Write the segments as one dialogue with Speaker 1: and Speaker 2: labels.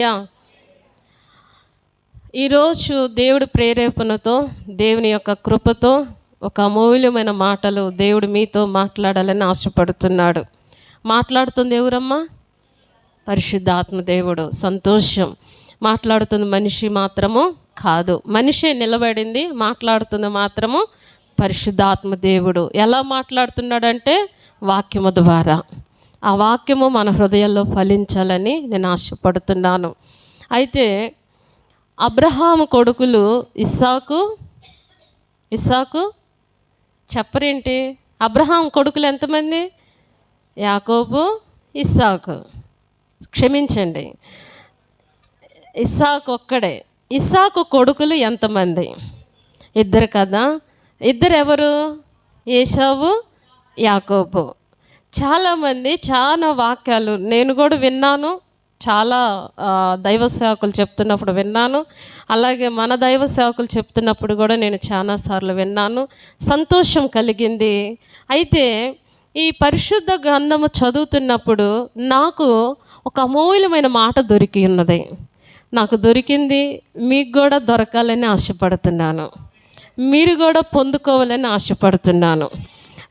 Speaker 1: Yeah. ఈరోజు దేవుడు ప్రేరేపణతో దేవుని యొక్క కృపతో ఒక అమూల్యమైన మాటలు దేవుడు మీతో మాట్లాడాలని ఆశపడుతున్నాడు. మాట్లాడుతుంది ఎవరమ్మా? పరిశుద్ధాత్మ దేవుడు. సంతోషం. మాట్లాడుతుంది మనిషి మాత్రము కాదు. మనిషే నిలబడింది మాట్లాడుతుంది మాత్రము పరిశుద్ధాత్మ దేవుడు. ఎలా మాట్లాడుతున్నాడంటే వాక్యము ద్వారా. ఆ వాక్యము మన హృదయాల్లో ఫలించాలని నేను ఆశపడుతున్నాను. అయితే అబ్రహాము కొడుకులు ఇస్సాకు ఇస్సాకు చెప్పరేంటి? అబ్రహాం కొడుకులు ఎంతమంది? యాకోబు ఇస్సాకు. క్షమించండి. ఇస్సాకు ఒక్కడే. ఇస్సాకు కొడుకులు ఎంతమంది? ఇద్దరు కదా? ఇద్దరు ఎవరు ఏషావు యాకోబు. చాలామంది చాలా వాక్యాలు నేను కూడా విన్నాను. చాలా దైవ సేవకులు చెప్తున్నప్పుడు విన్నాను. అలాగే మన దైవ సేవకులు చెప్తున్నప్పుడు కూడా నేను చాలాసార్లు విన్నాను. సంతోషం కలిగింది. అయితే ఈ పరిశుద్ధ గ్రంథము చదువుతున్నప్పుడు నాకు ఒక అమూల్యమైన మాట దొరికి ఉన్నది. నాకు దొరికింది మీకు కూడా దొరకాలని ఆశపడుతున్నాను. మీరు కూడా పొందుకోవాలని ఆశపడుతున్నాను.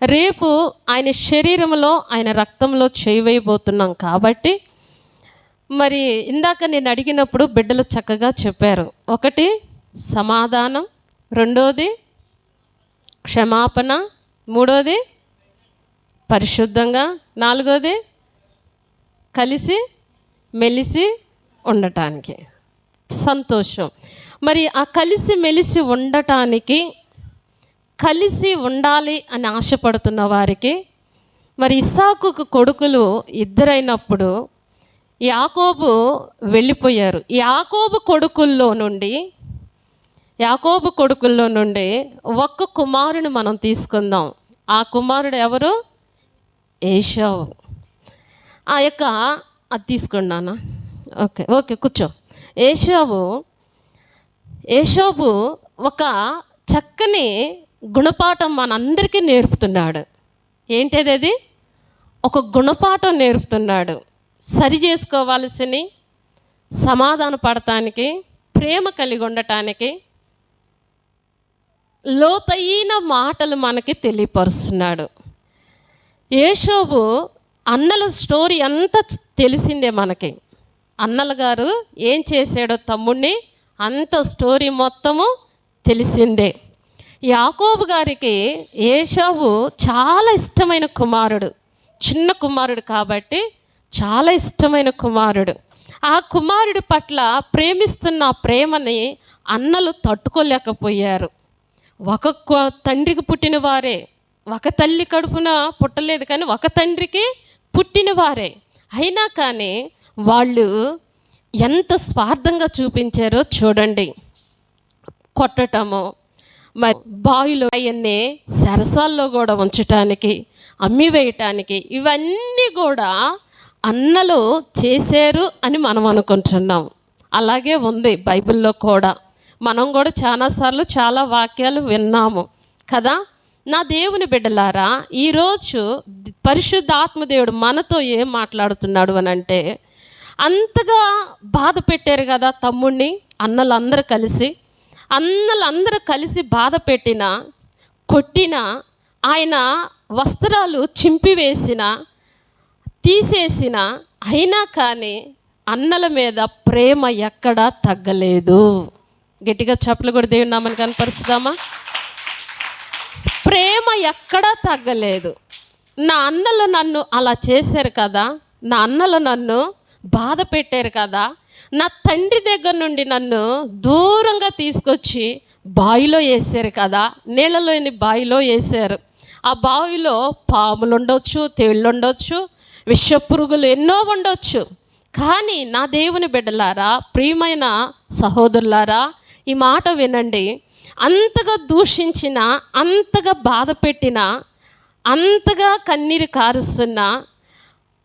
Speaker 1: రేపు ఆయన శరీరంలో ఆయన రక్తంలో చేయవైపోతున్నాం కాబట్టి మరి ఇందాక నేను అడిగినప్పుడు బిడ్డలు చక్కగా చెప్పారు. ఒకటి సమాధానం. రెండోది క్షమాపణ. మూడోది పరిశుద్ధంగా. నాలుగోది కలిసి మెలిసి ఉండటానికి. సంతోషం. మరి ఆ కలిసి మెలిసి ఉండటానికి కలిసి ఉండాలి అని ఆశపడుతున్న వారికి మరి ఇసాకుకు కొడుకులు ఇద్దరైనప్పుడు యాకోబు వెళ్ళిపోయారు. యాకోబు కొడుకుల్లో నుండి యాకోబు కొడుకుల్లో నుండి ఒక్క కుమారుని మనం తీసుకుందాం. ఆ కుమారుడు ఎవరు? ఏషావు ఆ యొక్క అది తీసుకున్నాను ఓకే ఓకే కూర్చో. ఏషావు ఏషోబు ఒక చక్కని గుణపాఠం మనందరికీ నేర్పుతున్నాడు. ఏంటిది అది? ఒక గుణపాఠం నేర్పుతున్నాడు. సరి చేసుకోవాల్సిని సమాధాన పడటానికి ప్రేమ కలిగి ఉండటానికి లోతైన మాటలు మనకి తెలియపరుస్తున్నాడు. యేషోబు అన్నల స్టోరీ అంతా తెలిసిందే మనకి. అన్నల గారు ఏం చేశాడో తమ్ముడిని అంత స్టోరీ మొత్తము తెలిసిందే. యాకోబు గారికి ఏషావు చాలా ఇష్టమైన కుమారుడు చిన్న కుమారుడు కాబట్టి చాలా ఇష్టమైన కుమారుడు. ఆ కుమారుడి పట్ల ప్రేమిస్తున్న ప్రేమని అన్నలు తట్టుకోలేకపోయారు. ఒక తండ్రికి పుట్టిన వారే ఒక తల్లి కడుపున పుట్టలేదు కానీ ఒక తండ్రికి పుట్టిన వారే. అయినా కానీ వాళ్ళు ఎంత స్వార్థంగా చూపించారో చూడండి. కొట్టటము మరి బావిలో అవన్నీ సరసాల్లో కూడా ఉంచటానికి అమ్మి వేయటానికి ఇవన్నీ కూడా అన్నలు చేశారు అని మనం అనుకుంటున్నాం. అలాగే ఉంది బైబిల్లో కూడా. మనం కూడా చాలాసార్లు చాలా వాక్యాలు విన్నాము. కదా? నా దేవుని బిడ్డలారా ఈరోజు పరిశుద్ధ ఆత్మదేవుడు మనతో ఏం మాట్లాడుతున్నాడు అని అంటే అంతగా బాధ పెట్టారు కదా తమ్ముడిని అన్నలందరూ కలిసి. అన్నలందరూ కలిసి బాధ పెట్టిన కొట్టిన ఆయన వస్త్రాలు చింపివేసిన తీసేసిన అయినా కానీ అన్నల మీద ప్రేమ ఎక్కడా తగ్గలేదు. గట్టిగా చెప్పలు కూడా దేవుని నామని కనపరుస్తామా? ప్రేమ ఎక్కడా తగ్గలేదు. నా అన్నలు నన్ను అలా చేశారు కదా నా అన్నలు నన్ను బాధ పెట్టారు కదా. నా తండ్రి దగ్గర నుండి నన్ను దూరంగా తీసుకొచ్చి బావిలో వేసారు కదా. నీళ్ళలోని బావిలో వేసారు. ఆ బావిలో పాములు ఉండొచ్చు తేళ్ళు ఉండొచ్చు విషపురుగులు ఎన్నో ఉండొచ్చు. కానీ నా దేవుని బిడ్డలారా ప్రియమైన సహోదరులారా ఈ మాట వినండి. అంతగా దూషించిన అంతగా బాధ పెట్టిన అంతగా కన్నీరు కారుస్తున్న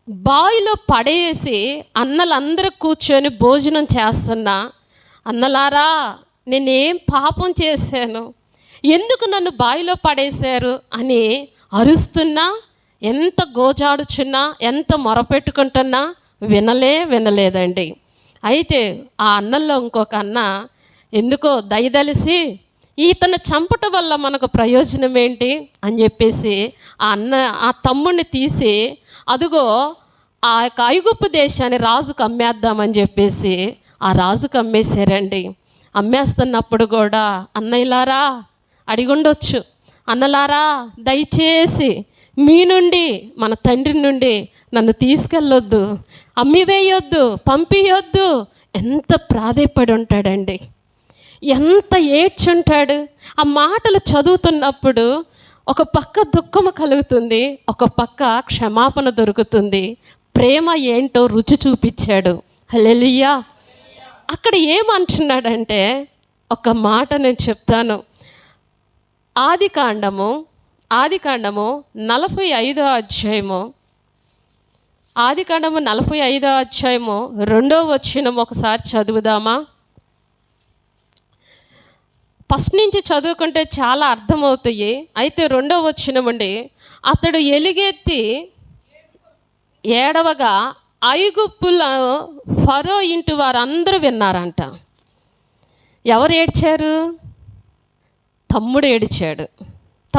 Speaker 1: బావిలో పడేసి అన్నలందరూ కూర్చొని భోజనం చేస్తున్నా అన్నలారా నేనేం పాపం చేశాను? ఎందుకు నన్ను బావిలో పడేశారు? అని అరుస్తున్నా ఎంత గోజాడుచున్నా ఎంత మొరపెట్టుకుంటున్నా వినలే వినలేదండి. అయితే ఆ అన్నంలో ఇంకొక అన్న ఎందుకో దయదలిసి ఈతను చంపటం వల్ల మనకు ప్రయోజనం ఏంటి అని చెప్పేసి ఆ అన్న ఆ తమ్ముడిని తీసి అదిగో ఆ యొక్క ఐగుప్పు దేశాన్ని రాజుకు అమ్మేద్దామని చెప్పేసి ఆ రాజుకు అమ్మేశారండి అమ్మేస్తున్నప్పుడు కూడా అన్నయ్యలారా అడిగుండొచ్చు. అన్నలారా దయచేసి మీ నుండి మన తండ్రి నుండి నన్ను తీసుకెళ్ళొద్దు. అమ్మివేయొద్దు పంపియొద్దు ఎంత ప్రాధేయపడి ఉంటాడండి ఎంత ఏడ్చుంటాడు. ఆ మాటలు చదువుతున్నప్పుడు ఒక పక్క దుఃఖము కలుగుతుంది ఒక పక్క క్షమాపణ దొరుకుతుంది. ప్రేమ ఏంటో రుచి చూపించాడు. హలెలుయ్యా అక్కడ ఏమంటున్నాడంటే ఒక మాట నేను చెప్తాను. ఆది కాండము ఆది కాండము నలభై ఐదో అధ్యాయము. ఆది కాండము నలభై ఐదో అధ్యాయము రెండో వచ్చినం ఒకసారి చదువుదామా? ఫస్ట్ నుంచి చదువుకుంటే చాలా అర్థమవుతాయి. అయితే రెండో వచ్చినమండి అతడు ఎలుగెత్తి ఏడవగా ఐగుప్పుల ఫరో ఇంటి వారందరూ విన్నారంట. ఎవరు ఏడ్చారు? తమ్ముడు ఏడ్చాడు.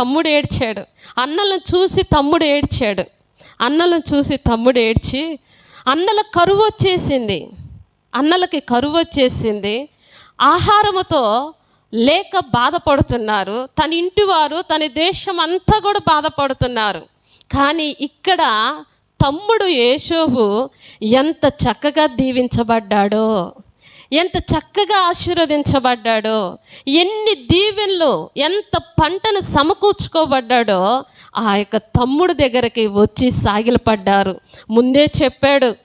Speaker 1: తమ్ముడు ఏడ్చాడు. అన్నలను చూసి తమ్ముడు ఏడ్చాడు. అన్నలను చూసి తమ్ముడు ఏడ్చి అన్నల కరువు వచ్చేసింది. అన్నలకి కరువు వచ్చేసింది. ఆహారముతో లేక బాధపడుతున్నారు. తన ఇంటి వారు తన దేశం అంతా కూడా బాధపడుతున్నారు. కానీ ఇక్కడ తమ్ముడు యేషోబు ఎంత చక్కగా దీవించబడ్డాడో ఎంత చక్కగా ఆశీర్వదించబడ్డాడో ఎన్ని దీవెనలు ఎంత పంటను సమకూర్చుకోబడ్డాడో ఆ యొక్క తమ్ముడు దగ్గరికి వచ్చి సాగిలపడ్డారు. ముందే చెప్పాడు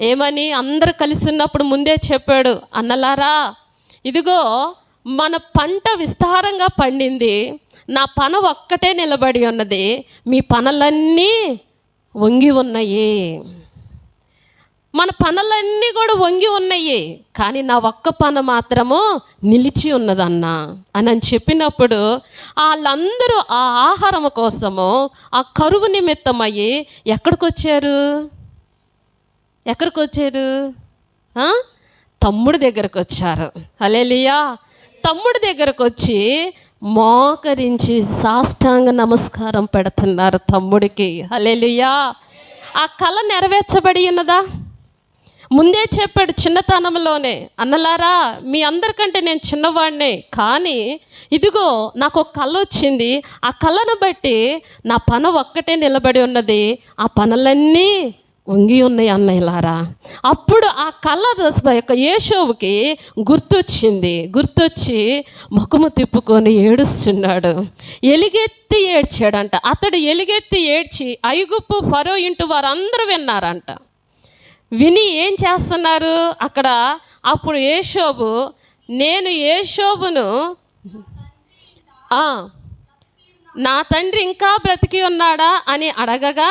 Speaker 1: ఏమని? అందరు కలిసి ఉన్నప్పుడు ముందే చెప్పాడు అన్నలారా ఇదిగో మన పంట విస్తారంగా పండింది నా పన ఒక్కటే నిలబడి ఉన్నది మీ పనులన్నీ వంగి ఉన్నాయి. మన పనులన్నీ కూడా వంగి ఉన్నాయి కానీ నా ఒక్క పన మాత్రము నిలిచి ఉన్నదన్న అని అని చెప్పినప్పుడు వాళ్ళందరూ ఆ ఆహారం కోసము ఆ కరువు నిమిత్తమయ్యి ఎక్కడికి వచ్చారు ఎక్కడికి వచ్చారు తమ్ముడు తమ్ముడి దగ్గరకు వచ్చారు అలేలియా తమ్ముడి దగ్గరకు వచ్చి మోకరించి సాష్టాంగ నమస్కారం పెడుతున్నారు తమ్ముడికి. హలేలుయా ఆ కళ నెరవేర్చబడి ఉన్నదా? ముందే చెప్పాడు చిన్నతనంలోనే అన్నలారా మీ అందరికంటే నేను చిన్నవాడినే కానీ ఇదిగో నాకు ఒక కళ వచ్చింది. ఆ కళను బట్టి నా పన ఒక్కటే నిలబడి ఉన్నది. ఆ పనులన్నీ వంగి ఉన్నాయి అన్నయ్యలారా. అప్పుడు ఆ కళ యొక్క యేషోవుకి గుర్తొచ్చింది. గుర్తొచ్చి ముఖము తిప్పుకొని ఏడుస్తున్నాడు. ఎలుగెత్తి ఏడ్చాడంట. అతడు ఎలుగెత్తి ఏడ్చి ఐగుప్పు ఫరో ఇంటూ వారందరూ విన్నారంట. విని ఏం చేస్తున్నారు? అక్కడ అప్పుడు ఏషోబు నేను ఏషోబును నా తండ్రి ఇంకా బ్రతికి ఉన్నాడా అని అడగగా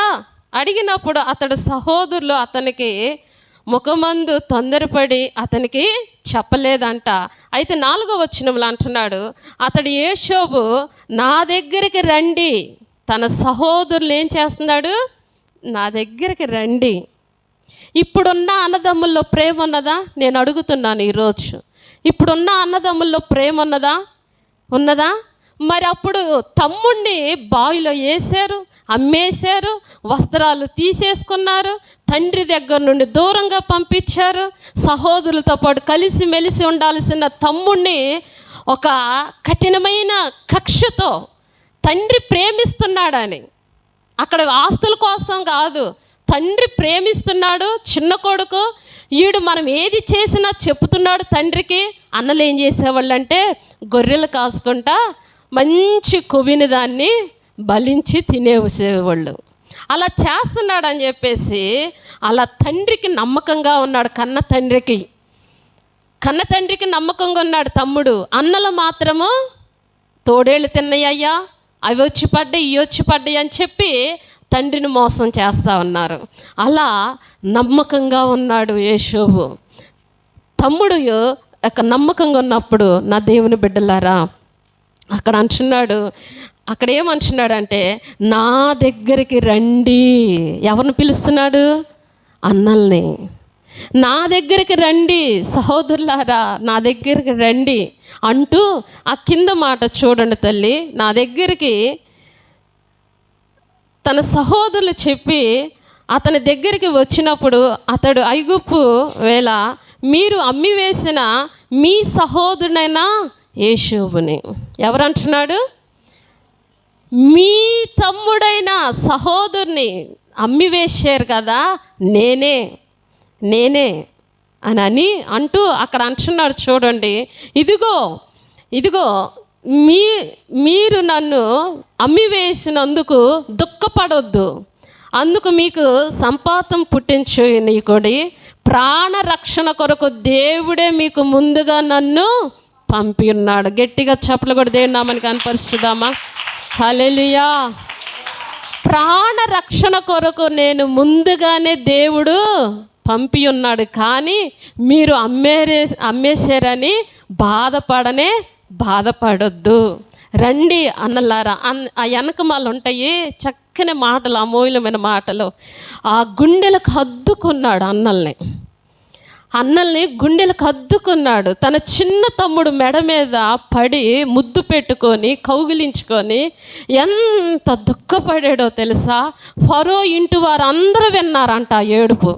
Speaker 1: అడిగినప్పుడు అతడు సహోదరులు అతనికి ముఖమందు తొందరపడి అతనికి చెప్పలేదంట. అయితే నాలుగో వచ్చినములు అంటున్నాడు అతడు ఏషోబు నా దగ్గరికి రండి. తన సహోదరులు ఏం చేస్తున్నాడు? నా దగ్గరికి రండి. ఇప్పుడున్న అన్నదమ్ముల్లో ప్రేమ ఉన్నదా? నేను అడుగుతున్నాను ఈరోజు. ఇప్పుడున్న అన్నదమ్ముల్లో ప్రేమ ఉన్నదా? ఉన్నదా? మరి అప్పుడు తమ్ముణ్ణి బావిలో వేసారు అమ్మేశారు వస్త్రాలు తీసేసుకున్నారు తండ్రి దగ్గర నుండి దూరంగా పంపించారు. సహోదరులతో పాటు కలిసి మెలిసి ఉండాల్సిన తమ్ముణ్ణి ఒక కఠినమైన కక్షతో తండ్రి ప్రేమిస్తున్నాడని. అక్కడ ఆస్తుల కోసం కాదు తండ్రి ప్రేమిస్తున్నాడు చిన్న కొడుకు. ఈడు మనం ఏది చేసినా చెప్తున్నాడు తండ్రికి. అన్నలు ఏం చేసేవాళ్ళు అంటే గొర్రెలు కాసుకుంటా మంచి కొవ్విన దాన్ని బలించి తినేసేవాళ్ళు అలా చేస్తున్నాడు అని చెప్పేసి అలా తండ్రికి నమ్మకంగా ఉన్నాడు కన్న తండ్రికి. కన్న తండ్రికి నమ్మకంగా ఉన్నాడు తమ్ముడు. అన్నలు మాత్రము తోడేళ్ళు తిన్నాయ్యా అవి వచ్చి పడ్డాయి ఇవి వచ్చి పడ్డాయి అని చెప్పి తండ్రిని మోసం చేస్తూ ఉన్నారు. అలా నమ్మకంగా ఉన్నాడు యేషోబు తమ్ముడు యొక్క నమ్మకంగా ఉన్నప్పుడు నా దేవుని బిడ్డలారా అక్కడ అంటున్నాడు అక్కడ ఏమంటున్నాడు అంటే నా దగ్గరికి రండి. ఎవరిని పిలుస్తున్నాడు? అన్నల్ని. నా దగ్గరికి రండి సహోదరులారా నా దగ్గరికి రండి అంటూ ఆ కింద మాట చూడండి తల్లి. నా దగ్గరికి తన సహోదరులు చెప్పి అతని దగ్గరికి వచ్చినప్పుడు అతడు ఐగుప్పు వేళ మీరు అమ్మివేసిన మీ సహోదరునైనా యేషోబుని ఎవరంటున్నాడు? మీ తమ్ముడైన సహోదరుని అమ్మివేశారు కదా నేనే నేనే అని అని అంటూ అక్కడ అంటున్నాడు చూడండి. ఇదిగో ఇదిగో మీ మీరు నన్ను అమ్మివేసినందుకు దుఃఖపడొద్దు. అందుకు మీకు సంపాతం పుట్టించు నీకుడి ప్రాణ రక్షణ కొరకు దేవుడే మీకు ముందుగా నన్ను పంపి ఉన్నాడు. గట్టిగా చెప్పలు కూడా దేవుని నామని కనపరుస్తుందామా హలెలుయా ప్రాణ రక్షణ కొరకు నేను ముందుగానే దేవుడు పంపి ఉన్నాడు. కానీ మీరు అమ్మేరే అమ్మేశారని బాధపడనే బాధపడొద్దు. రండి అన్నలారా అన్ ఆ వెనకమాలు ఉంటాయి చక్కని మాటలు అమూల్యమైన మాటలు. ఆ గుండెలకు హద్దుకున్నాడు అన్నల్ని. అన్నల్ని గుండెలకు అద్దుకున్నాడు. తన చిన్న తమ్ముడు మెడ మీద పడి ముద్దు పెట్టుకొని కౌగిలించుకొని ఎంత దుఃఖపడాడో తెలుసా? ఫరో ఇంటి వారు అందరూ విన్నారంట ఆ ఏడుపు.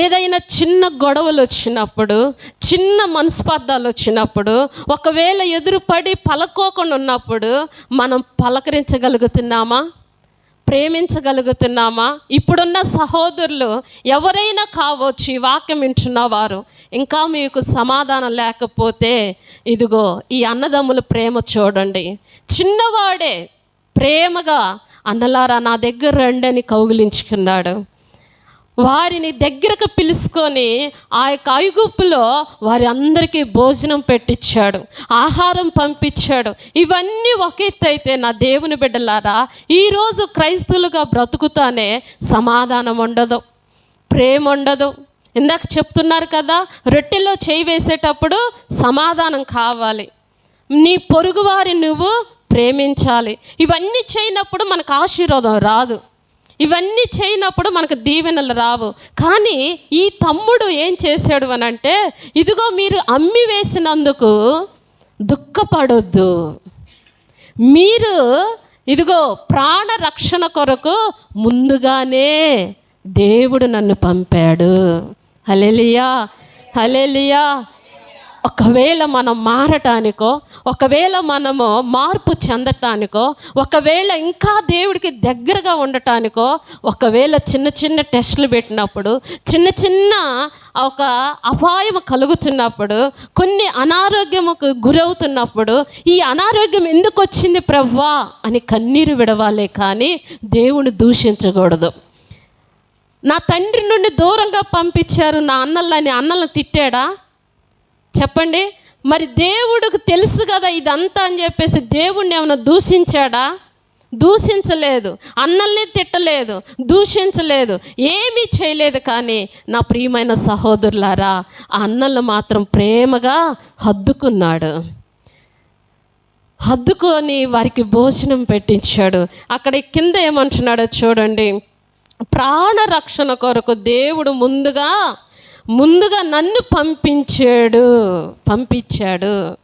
Speaker 1: ఏదైనా చిన్న గొడవలు వచ్చినప్పుడు చిన్న మనస్పర్ధాలు వచ్చినప్పుడు ఒకవేళ ఎదురుపడి పలకోకుండా ఉన్నప్పుడు మనం పలకరించగలుగుతున్నామా? ప్రేమించగలుగుతున్నామా? ఇప్పుడున్న సహోదరులు ఎవరైనా కావచ్చు ఈ వాక్యం వింటున్న వారు ఇంకా మీకు సమాధానం లేకపోతే ఇదిగో ఈ అన్నదమ్ముల ప్రేమ చూడండి. చిన్నవాడే ప్రేమగా అన్నలారా నా దగ్గర రండి అని కౌగిలించుకున్నాడు. వారిని దగ్గరకు పిలుచుకొని ఆ యొక్క ఐగుప్పులో వారి అందరికీ భోజనం పెట్టించాడు ఆహారం పంపించాడు. ఇవన్నీ ఒక ఎత్తు అయితే నా దేవుని బిడ్డలారా ఈరోజు క్రైస్తవులుగా బ్రతుకుతానే సమాధానం ఉండదు ప్రేమ ఉండదు. ఇందాక చెప్తున్నారు కదా రొట్టెలో చేయి వేసేటప్పుడు సమాధానం కావాలి. నీ పొరుగువారి నువ్వు ప్రేమించాలి. ఇవన్నీ చేయనప్పుడు మనకు ఆశీర్వాదం రాదు. ఇవన్నీ చేయనప్పుడు మనకు దీవెనలు రావు. కానీ ఈ తమ్ముడు ఏం చేశాడు అని అంటే ఇదిగో మీరు అమ్మి వేసినందుకు దుఃఖపడొద్దు. మీరు ఇదిగో ప్రాణ రక్షణ కొరకు ముందుగానే దేవుడు నన్ను పంపాడు. హలెలియా హలెలియా ఒకవేళ మనం మారటానికో ఒకవేళ మనము మార్పు చెందటానికో ఒకవేళ ఇంకా దేవుడికి దగ్గరగా ఉండటానికో ఒకవేళ చిన్న చిన్న టెస్టులు పెట్టినప్పుడు చిన్న చిన్న ఒక అపాయం కలుగుతున్నప్పుడు కొన్ని అనారోగ్యముకు గురవుతున్నప్పుడు ఈ అనారోగ్యం ఎందుకు వచ్చింది ప్రవ్వా అని కన్నీరు విడవాలే కానీ దేవుని దూషించకూడదు. నా తండ్రి నుండి దూరంగా పంపించారు నా అన్నలని అన్నలను తిట్టాడా? చెప్పండి మరి దేవుడికి తెలుసు కదా ఇదంతా అని చెప్పేసి దేవుణ్ణి ఏమైనా దూషించాడా? దూషించలేదు అన్నల్ని తిట్టలేదు దూషించలేదు ఏమీ చేయలేదు కానీ నా ప్రియమైన సహోదరులారా ఆ అన్నలు మాత్రం ప్రేమగా హద్దుకున్నాడు. హద్దుకొని వారికి భోజనం పెట్టించాడు. అక్కడ కింద ఏమంటున్నాడో చూడండి. ప్రాణ రక్షణ కొరకు దేవుడు ముందుగా ముందుగా నన్ను పంపించాడు పంపించాడు.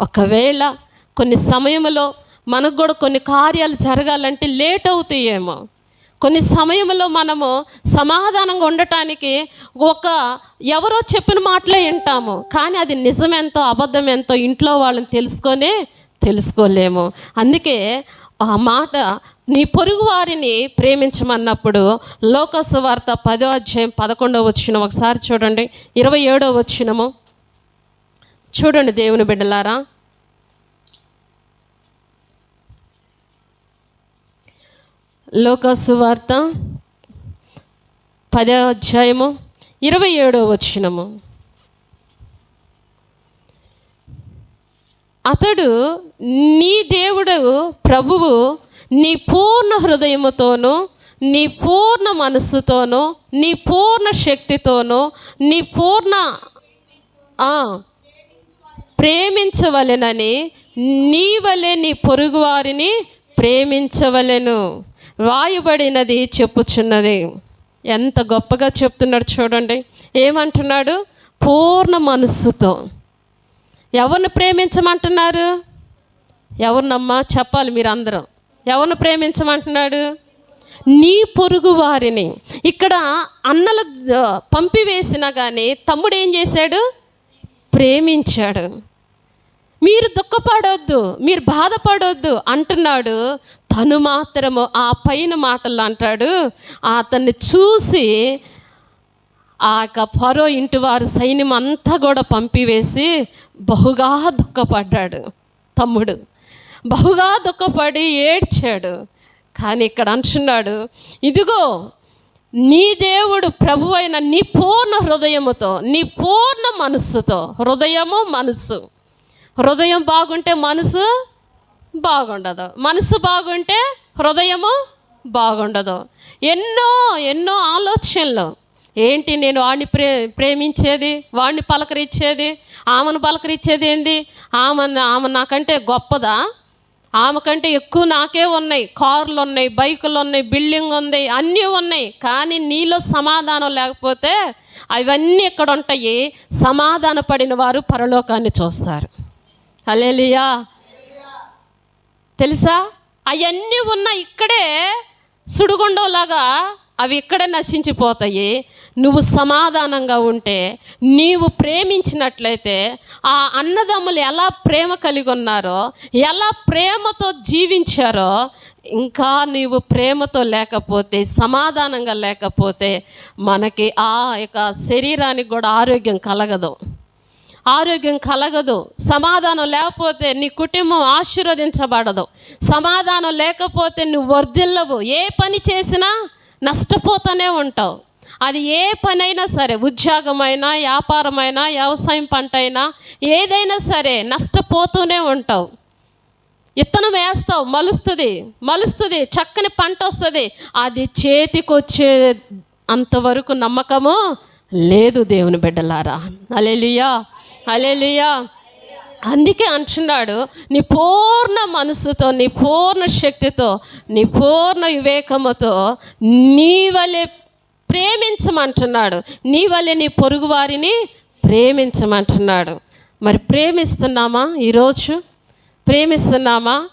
Speaker 1: ఒకవేళ కొన్ని సమయంలో మనకు కూడా కొన్ని కార్యాలు జరగాలంటే లేట్ అవుతాయేమో. కొన్ని సమయంలో మనము సమాధానంగా ఉండటానికి ఒక ఎవరో చెప్పిన మాటలే వింటాము. కానీ అది నిజమెంతో అబద్ధం ఎంతో ఇంట్లో వాళ్ళని తెలుసుకొనే తెలుసుకోలేము. అందుకే ఆ మాట నీ పొరుగు వారిని ప్రేమించమన్నప్పుడు లోకసు వార్త పదో అధ్యాయం పదకొండవ వచ్చిన ఒకసారి చూడండి. ఇరవై ఏడవ వచ్చినము చూడండి దేవుని బిడ్డలారా. లోకసు వార్త పదో అధ్యాయము ఇరవై ఏడవ వచ్చినము అతడు నీ దేవుడు ప్రభువు నీ పూర్ణ హృదయముతోనూ నీ పూర్ణ మనస్సుతోనూ నీ పూర్ణ శక్తితోనూ నీ పూర్ణ ప్రేమించవలెనని నీ వలె నీ పొరుగువారిని ప్రేమించవలెను. వాయుబడినది చెప్పుచున్నది. ఎంత గొప్పగా చెప్తున్నాడు చూడండి. ఏమంటున్నాడు? పూర్ణ మనస్సుతో. ఎవరిని ప్రేమించమంటున్నారు? ఎవరినమ్మా? చెప్పాలి మీరు అందరూ ఎవరిని ప్రేమించమంటున్నాడు? నీ పొరుగు వారిని. ఇక్కడ అన్నలు పంపివేసినా కానీ తమ్ముడు ఏం చేశాడు? ప్రేమించాడు. మీరు దుఃఖపడొద్దు మీరు బాధపడొద్దు అంటున్నాడు. తను మాత్రము ఆ పైన మాటలు అంటాడు. అతన్ని చూసి ఆ యొక్క పరో ఇంటి వారు సైన్యం అంతా కూడా పంపివేసి బహుగా దుఃఖపడ్డాడు తమ్ముడు. బహుగా దుఃఖపడి ఏడ్చాడు. కానీ ఇక్కడ అంటున్నాడు ఇదిగో నీ దేవుడు ప్రభు అయిన నీ పూర్ణ హృదయముతో నీ పూర్ణ మనస్సుతో హృదయము మనస్సు. హృదయం బాగుంటే మనసు బాగుండదు. మనసు బాగుంటే హృదయము బాగుండదు. ఎన్నో ఎన్నో ఆలోచనలు. ఏంటి నేను వాడిని ప్రే ప్రేమించేది? వాడిని పలకరించేది? ఆమెను పలకరించేది ఏంది? ఆమె ఆమె నాకంటే గొప్పదా? ఆమె కంటే ఎక్కువ నాకే ఉన్నాయి. కార్లు ఉన్నాయి బైకులు ఉన్నాయి బిల్డింగ్ ఉంది అన్నీ ఉన్నాయి. కానీ నీలో సమాధానం లేకపోతే అవన్నీ ఎక్కడ ఉంటాయి. సమాధాన పడిన వారు పరలోకాన్ని చూస్తారు. అలేలియా తెలుసా? అవన్నీ ఉన్న ఇక్కడే సుడిగుండంలాగా అవి ఇక్కడే నశించిపోతాయి? నువ్వు సమాధానంగా ఉంటే నీవు ప్రేమించినట్లయితే ఆ అన్నదమ్ములు ఎలా ప్రేమ కలిగి ఉన్నారో ఎలా ప్రేమతో జీవించారో ఇంకా నీవు ప్రేమతో లేకపోతే సమాధానంగా లేకపోతే మనకి ఆ యొక్క శరీరానికి కూడా ఆరోగ్యం కలగదు. ఆరోగ్యం కలగదు. సమాధానం లేకపోతే నీ కుటుంబం ఆశీర్వదించబడదు. సమాధానం లేకపోతే నువ్వు వర్ధిల్లవు. ఏ పని చేసినా నష్టపోతూనే ఉంటావు. అది ఏ పనైనా సరే ఉద్యోగమైనా వ్యాపారమైనా వ్యవసాయం పంట అయినా ఏదైనా సరే నష్టపోతూనే ఉంటావు. విత్తనం వేస్తావు మలుస్తుంది మలుస్తుంది చక్కని పంట వస్తుంది. అది చేతికొచ్చే అంతవరకు నమ్మకము లేదు దేవుని బిడ్డలారా. అలెలుయా అలెలుయా అందుకే అంటున్నాడు నీ పూర్ణ మనసుతో నీ పూర్ణ శక్తితో నీ పూర్ణ వివేకముతో నీ వలె ప్రేమించమంటున్నాడు. నీ వలె నీ పొరుగు వారిని ప్రేమించమంటున్నాడు. మరి ప్రేమిస్తున్నామా ఈరోజు? ప్రేమిస్తున్నామా?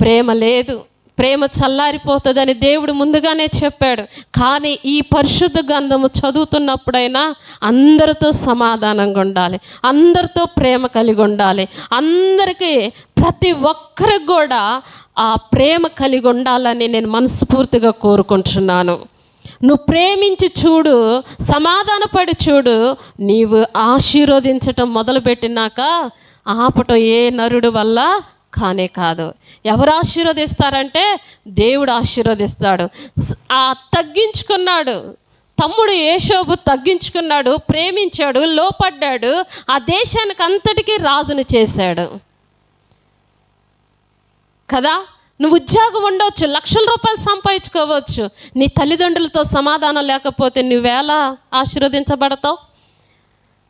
Speaker 1: ప్రేమ లేదు. ప్రేమ చల్లారిపోతుందని దేవుడు ముందుగానే చెప్పాడు. కానీ ఈ పరిశుద్ధ గంధము చదువుతున్నప్పుడైనా అందరితో సమాధానంగా ఉండాలి. అందరితో ప్రేమ కలిగి ఉండాలి. అందరికీ ప్రతి ఒక్కరికి కూడా ఆ ప్రేమ కలిగి ఉండాలని నేను మనస్ఫూర్తిగా కోరుకుంటున్నాను. నువ్వు ప్రేమించి చూడు సమాధానపడి చూడు నీవు ఆశీర్వదించటం మొదలుపెట్టినాక ఆపటం ఏ నరుడు వల్ల కానే కాదు. ఎవరు ఆశీర్వదిస్తారంటే దేవుడు ఆశీర్వదిస్తాడు. ఆ తగ్గించుకున్నాడు. తమ్ముడు ఏషోబు తగ్గించుకున్నాడు ప్రేమించాడు లోపడ్డాడు ఆ దేశానికి అంతటికీ రాజును చేశాడు. కదా? నువ్వు ఉద్యోగం ఉండవచ్చు లక్షల రూపాయలు సంపాదించుకోవచ్చు. నీ తల్లిదండ్రులతో సమాధానం లేకపోతే నువ్వేలా ఆశీర్వదించబడతావు?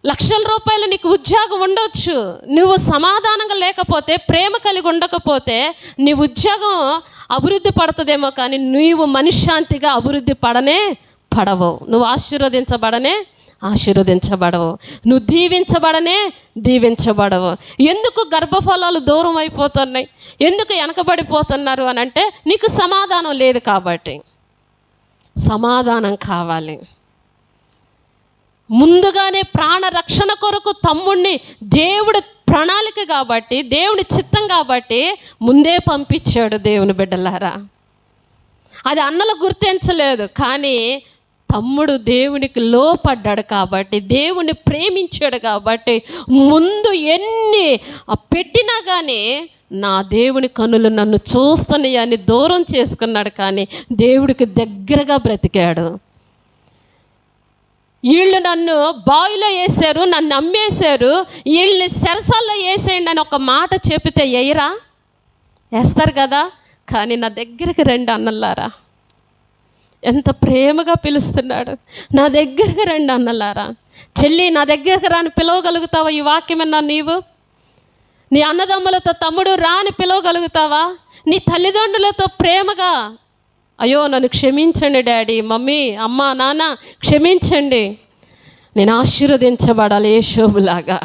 Speaker 1: లక్షల రూపాయలు నీకు ఉద్యోగం ఉండొచ్చు. నువ్వు సమాధానంగా లేకపోతే ప్రేమ కలిగి ఉండకపోతే నీ ఉద్యోగం అభివృద్ధి పడుతుందేమో కానీ నీవు మనశ్శాంతిగా అభివృద్ధి పడనే పడవు. నువ్వు ఆశీర్వదించబడనే ఆశీర్వదించబడవు. నువ్వు దీవించబడనే దీవించబడవు. ఎందుకు గర్భఫలాలు దూరం అయిపోతున్నాయి? ఎందుకు వెనకబడిపోతున్నారు అని అంటే నీకు సమాధానం లేదు కాబట్టి. సమాధానం కావాలి. ముందుగానే ప్రాణ రక్షణ కొరకు తమ్ముడిని దేవుడి ప్రణాళిక కాబట్టి దేవుని చిత్తం కాబట్టి ముందే పంపించాడు దేవుని బిడ్డలారా. అది అన్నలు గుర్తించలేదు కానీ తమ్ముడు దేవునికి లోపడ్డాడు కాబట్టి దేవుని ప్రేమించాడు కాబట్టి ముందు ఎన్ని పెట్టినా కానీ నా దేవుని కనులు నన్ను చూస్తున్నాయని దూరం చేసుకున్నాడు కానీ దేవుడికి దగ్గరగా బ్రతికాడు. వీళ్ళు నన్ను బావిలో వేసారు నన్ను అమ్మేశారు వీళ్ళని సెరసాల్లో వేసేయండి అని ఒక మాట చెబితే ఎయ్యరా? వేస్తారు కదా? కానీ నా దగ్గరికి రండి అన్నలారా. ఎంత ప్రేమగా పిలుస్తున్నాడు. నా దగ్గరికి రండి అన్నలారా. చెల్లి నా దగ్గరికి రాని పిలవగలుగుతావా ఈ వాక్యమన్నా నీవు? నీ అన్నదమ్ములతో తమ్ముడు రాని పిలవగలుగుతావా? నీ తల్లిదండ్రులతో ప్రేమగా అయ్యో నన్ను క్షమించండి డాడీ. మమ్మీ అమ్మ నాన్న క్షమించండి. నేను ఆశీర్వదించబడాలి ఏ శోభులాగా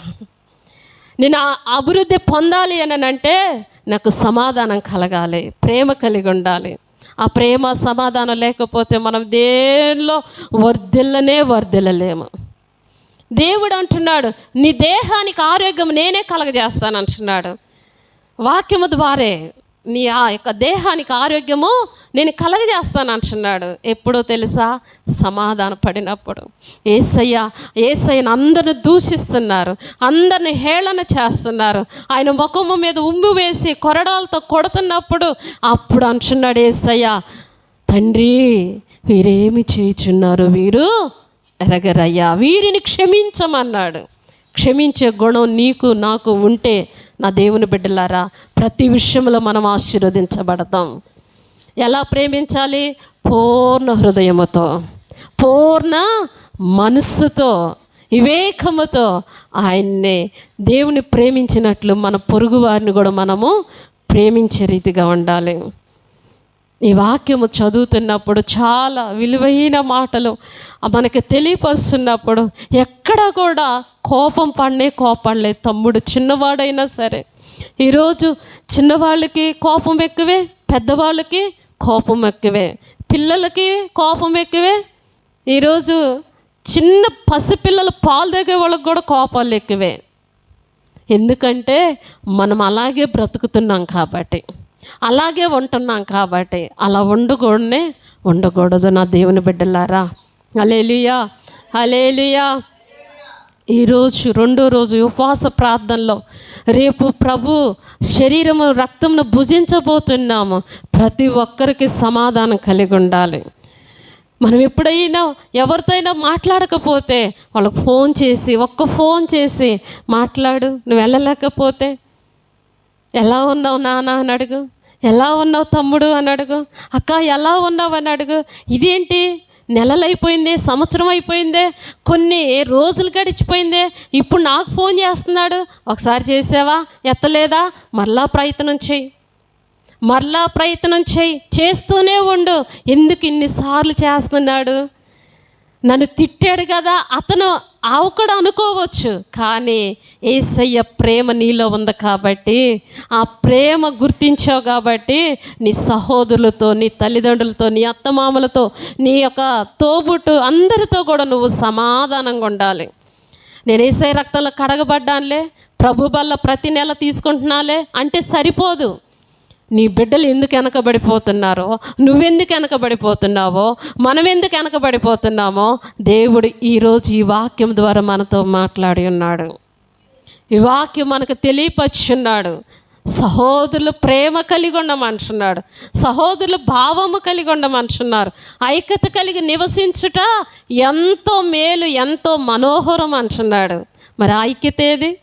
Speaker 1: నేను అభివృద్ధి పొందాలి అని అంటే నాకు సమాధానం కలగాలి ప్రేమ కలిగి ఉండాలి. ఆ ప్రేమ సమాధానం లేకపోతే మనం దేనిలో వర్ధిల్లనే వర్ధిల్లలేము. దేవుడు అంటున్నాడు నీ దేహానికి ఆరోగ్యం నేనే కలగజేస్తాను అంటున్నాడు. వాక్యము ద్వారే నీ ఆ యొక్క దేహానికి ఆరోగ్యము నేను కలగజేస్తాను అంటున్నాడు. ఎప్పుడో తెలుసా? సమాధాన పడినప్పుడు ఏసయ్య ఏసయ్యను అందరిని దూషిస్తున్నారు. అందరిని హేళన చేస్తున్నారు. ఆయన ముఖము మీద ఉమ్ము వేసి కొరడాలతో కొడుతున్నప్పుడు అప్పుడు అంటున్నాడు ఏసయ్య తండ్రి వీరేమి చేయుచున్నారు? వీరు ఎరగరయ్యా వీరిని క్షమించమన్నాడు. క్షమించే గుణం నీకు నాకు ఉంటే నా దేవుని బిడ్డలారా ప్రతి విషయంలో మనం ఆశీర్వదించబడతాం. ఎలా ప్రేమించాలి? పూర్ణ హృదయముతో పూర్ణ మనస్సుతో వివేకముతో ఆయన్నే దేవుని ప్రేమించినట్లు మన పొరుగు వారిని కూడా మనము ప్రేమించే రీతిగా ఉండాలి. ఈ వాక్యము చదువుతున్నప్పుడు చాలా విలువైన మాటలు మనకి తెలియపరుస్తున్నప్పుడు ఎక్కడ కూడా కోపం పండే కోపం లేదు. తమ్ముడు చిన్నవాడైనా సరే. ఈరోజు చిన్నవాళ్ళకి కోపం ఎక్కువే పెద్దవాళ్ళకి కోపం ఎక్కువే పిల్లలకి కోపం ఎక్కువే. ఈరోజు చిన్న పసిపిల్లలు పాలు తాగే వాళ్ళకి కూడా కోపాలు ఎక్కువే. ఎందుకంటే మనం అలాగే బ్రతుకుతున్నాం కాబట్టి. అలాగే ఉంటున్నాం కాబట్టి అలా ఉండకూడనే ఉండకూడదు నా దేవుని బిడ్డలారా. అలేలుయా అలేలుయా ఈరోజు రెండో రోజు ఉపవాస ప్రార్థనలో రేపు ప్రభు శరీరము రక్తంను భుజించబోతున్నాము. ప్రతి ఒక్కరికి సమాధానం కలిగి ఉండాలి. మనం ఎప్పుడైనా ఎవరితోనైనా మాట్లాడకపోతే వాళ్ళకి ఫోన్ చేసి ఒక్క ఫోన్ చేసి మాట్లాడు నువ్వు వెళ్ళలేకపోతే ఎలా ఉన్నావు నాన్న అని అడుగు. ఎలా ఉన్నావు తమ్ముడు? అని అడుగు. అక్క ఎలా ఉన్నావు? అని అడుగు. ఇదేంటి? నెలలు సంవత్సరం అయిపోయిందే కొన్ని రోజులు గడిచిపోయిందే ఇప్పుడు నాకు ఫోన్ చేస్తున్నాడు. ఒకసారి చేసావా? ఎత్తలేదా? మరలా ప్రయత్నం చెయ్యి. మరలా ప్రయత్నం చేయి చేస్తూనే ఉండు. ఎందుకు ఇన్నిసార్లు చేస్తున్నాడు? నన్ను తిట్టాడు కదా అతను. ఆవుకడ అనుకోవచ్చు కానీ ఏసయ్య ప్రేమ నీలో ఉంది కాబట్టి ఆ ప్రేమ గుర్తించావు కాబట్టి నీ సహోదరులతో నీ తల్లిదండ్రులతో నీ అత్తమామలతో నీ యొక్క తోబుట్టు అందరితో కూడా నువ్వు సమాధానంగా ఉండాలి. నేను ఏసై రక్తంలో కడగబడ్డానులే ప్రభు బల్ల ప్రతి నెల తీసుకుంటున్నాలే అంటే సరిపోదు. నీ బిడ్డలు ఎందుకు వెనకబడిపోతున్నారో నువ్వెందుకు వెనకబడిపోతున్నావో మనం ఎందుకు వెనకబడిపోతున్నామో దేవుడు ఈరోజు ఈ వాక్యం ద్వారా మనతో మాట్లాడి ఉన్నాడు. ఈ వాక్యం మనకు తెలియపరుచున్నాడు. సహోదరులు ప్రేమ కలిగి ఉండమంటున్నాడు సహోదరులు భావము కలిగి ఉండమంటున్నారు ఐక్యత కలిగి నివసించుట ఎంతో మేలు ఎంతో మనోహరం అంటున్నాడు మరి ఐక్యత ఏది?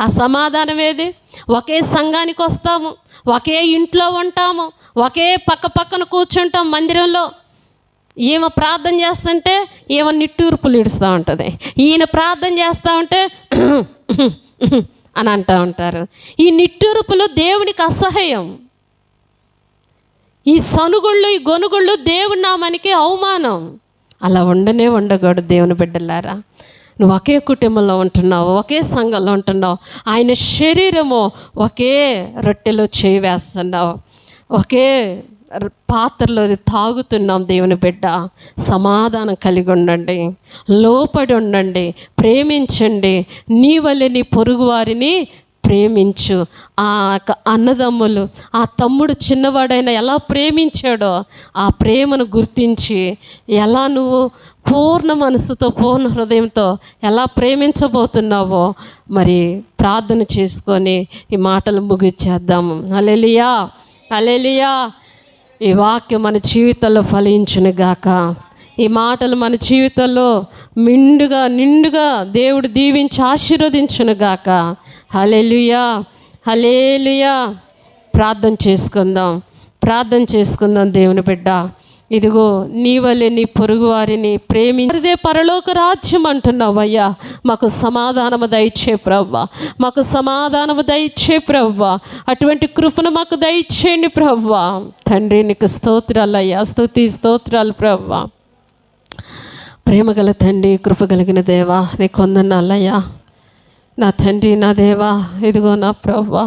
Speaker 1: ఆ సమాధానం ఏది? ఒకే సంఘానికి వస్తాము. ఒకే ఇంట్లో ఉంటాము ఒకే పక్క పక్కన కూర్చుంటాం మందిరంలో. ఈమె ప్రార్థన చేస్తుంటే ఈమె నిట్టూర్పులు ఇడుస్తూ ఉంటుంది. ఈయన ప్రార్థన చేస్తూ ఉంటే అని అంటూ ఉంటారు. ఈ నిట్టూర్పులు దేవునికి అసహ్యం. ఈ సనుగుళ్ళు ఈ గొనుగుళ్ళు దేవుని నామానికి అవమానం. అలా ఉండనే ఉండకూడదు దేవుని బిడ్డలారా. నువ్వు ఒకే కుటుంబంలో ఉంటున్నావు ఒకే సంఘంలో ఉంటున్నావు. ఆయన శరీరము ఒకే రొట్టెలో చేయి వేస్తున్నావు. ఒకే పాత్రలో తాగుతున్నాం దేవుని బిడ్డ. సమాధానం కలిగి ఉండండి. లోపడి ఉండండి. ప్రేమించండి. నీ వల్లే నీ పొరుగు వారిని ప్రేమించు. ఆ యొక్క అన్నదమ్ములు ఆ తమ్ముడు చిన్నవాడైనా ఎలా ప్రేమించాడో ఆ ప్రేమను గుర్తించి ఎలా నువ్వు పూర్ణ మనసుతో పూర్ణ హృదయంతో ఎలా ప్రేమించబోతున్నావో మరి ప్రార్థన చేసుకొని ఈ మాటలు ముగిచ్చేద్దాము అలెలియా అలెలియా ఈ వాక్యం మన జీవితంలో ఫలించును గాక. ఈ మాటలు మన జీవితంలో మిండుగా నిండుగా దేవుడు దీవించి ఆశీర్వదించును గాక హలెలుయా హలేలుయా ప్రార్థన చేసుకుందాం. ప్రార్థన చేసుకుందాం దేవుని బిడ్డ. ఇదిగో నీ వల్లే నీ పొరుగు వారిని ప్రేమిదే పరలోక రాజ్యం అంటున్నావయ్యా. మాకు సమాధానము దయచే ప్రవ్వ. మాకు సమాధానము దయచే ప్రవ్వ. అటువంటి కృపను మాకు దయచేయండి ప్రవ్వ. తండ్రి నీకు స్తోత్రాలు అయ్యా. స్తుతి స్తోత్రాలు ప్రవ్వా. ప్రేమగల తండ్రి కృప కలిగిన దేవా నీ కొందన్నాళ్ళయ్యా నా తండ్రి నా దేవా ఇదిగో నా ప్రభా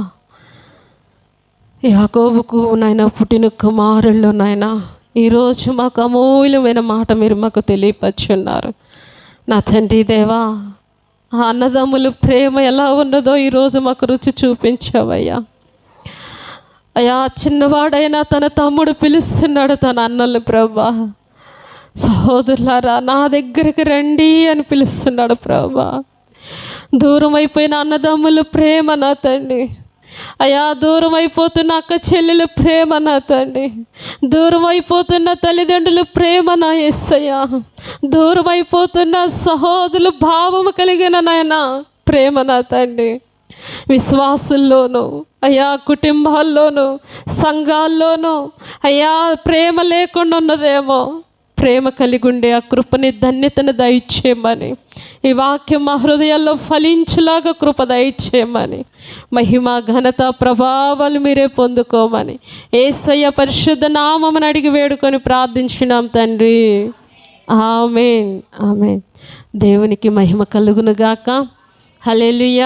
Speaker 1: యాకోబుకు నాయన పుట్టిన కుమారుళ్ళు నాయన ఈరోజు మాకు అమూల్యమైన మాట మీరు మాకు తెలియపరుచున్నారు. నా తండ్రి దేవా ఆ అన్నదమ్ములు ప్రేమ ఎలా ఉన్నదో ఈరోజు మాకు రుచి చూపించావయ్యా. అయ్యా చిన్నవాడైనా తన తమ్ముడు పిలుస్తున్నాడు తన అన్నలు ప్రభా సహోదరులారా నా దగ్గరికి రండి అని పిలుస్తున్నాడు ప్రభా. దూరం అయిపోయిన అన్నదమ్ములు ప్రేమ నా తండ్రి. అయా దూరం అయిపోతున్న అక్క చెల్లెల ప్రేమ నా తండ్రి. దూరం అయిపోతున్న తల్లిదండ్రుల ప్రేమ నా ఎస్సయ్యా దూరం అయిపోతున్న సహోదరులు భావము కలిగిన నాయన ప్రేమ నా తండ్రి. విశ్వాసుల్లోనూ అయ్యా కుటుంబాల్లోనూ సంఘాల్లోనూ అయ్యా ప్రేమ లేకుండా ఉన్నదేమో. ప్రేమ కలిగి ఉండే ఆ కృపని ధన్యతను దయచేయమని. ఈ వాక్యం మా హృదయాల్లో ఫలించేలాగా కృప దయచేయమని. మహిమ ఘనత ప్రభావాలు మీరే పొందుకోమని. ఏసయ్య పరిశుద్ధ నామమని అడిగి వేడుకొని ప్రార్థించినాం తండ్రి. ఆమెన్. ఆమెన్. దేవునికి మహిమ కలుగునుగాక. హలెలుయ